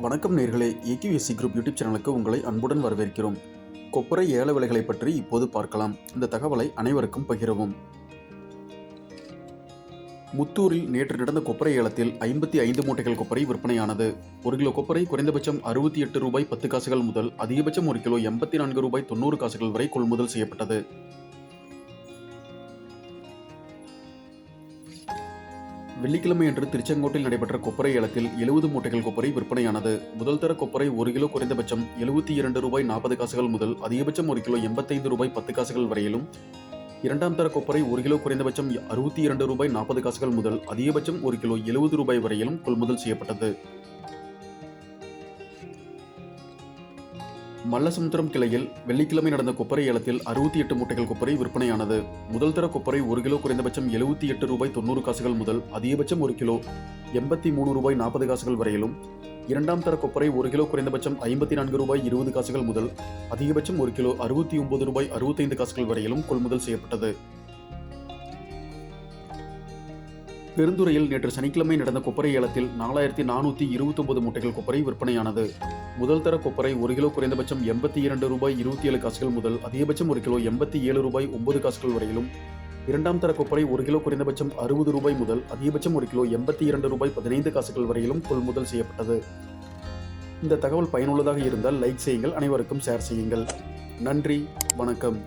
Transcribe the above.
வணக்கம் நேர்களே. AKSC group YouTube சேனலுக்கு உங்களை அன்புடன் வரவேற்கிறோம். கொப்பரை ஏல விலைகளை பற்றி இப்போது பார்க்கலாம். இந்த தகவலை அனைவருக்கும் பகிரவும். முத்தூரில் நேற்று நடந்த கொப்பரை ஏலத்தில் ஐம்பத்தி ஐந்து மூட்டைகள் கொப்பரை விற்பனையானது. ஒரு கிலோ கொப்பரை குறைந்தபட்சம் அறுபத்தி எட்டு ரூபாய் பத்து காசுகள் முதல் அதிகபட்சம் ஒரு கிலோ எண்பத்தி நான்கு ரூபாய் தொண்ணூறு காசுகள் வரை கொள்முதல் செய்யப்பட்டது. வெள்ளிக்கிழமை அன்று திருச்செங்கோட்டில் நடைபெற்ற கொப்பரை ஏலத்தில் எழுபது மூட்டைகள் கொப்பரை விற்பனையானது. முதல் தர கொப்பரை ஒரு கிலோ குறைந்தபட்சம் எழுபத்தி இரண்டு ரூபாய் நாற்பது காசுகள் முதல் அதிகபட்சம் ஒரு கிலோ எண்பத்தைந்து ரூபாய் பத்து காசுகள் வரையிலும் இரண்டாம் தர கொப்பரை ஒரு கிலோ குறைந்தபட்சம் அறுபத்தி இரண்டு ரூபாய் நாற்பது காசுகள் முதல் அதிகபட்சம் ஒரு கிலோ எழுபது ரூபாய் வரையிலும் கொள்முதல் செய்யப்பட்டது. மல்லசமுத்திரம் கிளையில் வெள்ளிக்கிழமை நடந்த கொப்பரை ஏலத்தில் அறுபத்தி எட்டு மூட்டைகள் கொப்பரை விற்பனையானது. முதல் தர கொப்பரை ஒரு கிலோ குறைந்தபட்சம் எழுபத்தி எட்டு ரூபாய் தொண்ணூறு காசுகள் முதல் அதிகபட்சம் ஒரு கிலோ எண்பத்தி மூணு ரூபாய் நாற்பது காசுகள் வரையிலும். இரண்டாம் தர கொப்பரை ஒரு கிலோ குறைந்தபட்சம் ஐம்பத்தி நான்கு ரூபாய் இருபது காசுகள் முதல் அதிகபட்சம் ஒரு கிலோ அறுபத்தி ஒன்பது ரூபாய் அறுபத்தைந்து காசுகள் வரையிலும் கொள்முதல் செய்யப்பட்டது. பெருந்துறையில் நேற்று சனிக்கிழமை நடந்த கொப்பரை ஏலத்தில் நாலாயிரத்தி நானூற்றி இருபத்தொன்பது மூட்டைகள் கொப்பரை விற்பனையானது. முதல் தர கொப்பரை ஒரு கிலோ குறைந்தபட்சம் எண்பத்தி இரண்டு ரூபாய் இருபத்தி ஏழு காசுகள் முதல் அதிகபட்சம் ஒரு கிலோ எண்பத்தி ஏழு ரூபாய் ஒன்பது காசுகள் வரையிலும். இரண்டாம் தர கொப்பரை ஒரு கிலோ குறைந்தபட்சம் அறுபது ரூபாய் முதல் அதிகபட்சம் ஒரு கிலோ எண்பத்தி இரண்டு ரூபாய் பதினைந்து காசுகள் வரையிலும் கொள்முதல் செய்யப்பட்டது. இந்த தகவல் பயனுள்ளதாக இருந்தால் லைக் செய்யுங்கள் அனைவருக்கும் ஷேர் செய்யுங்கள். நன்றி வணக்கம்.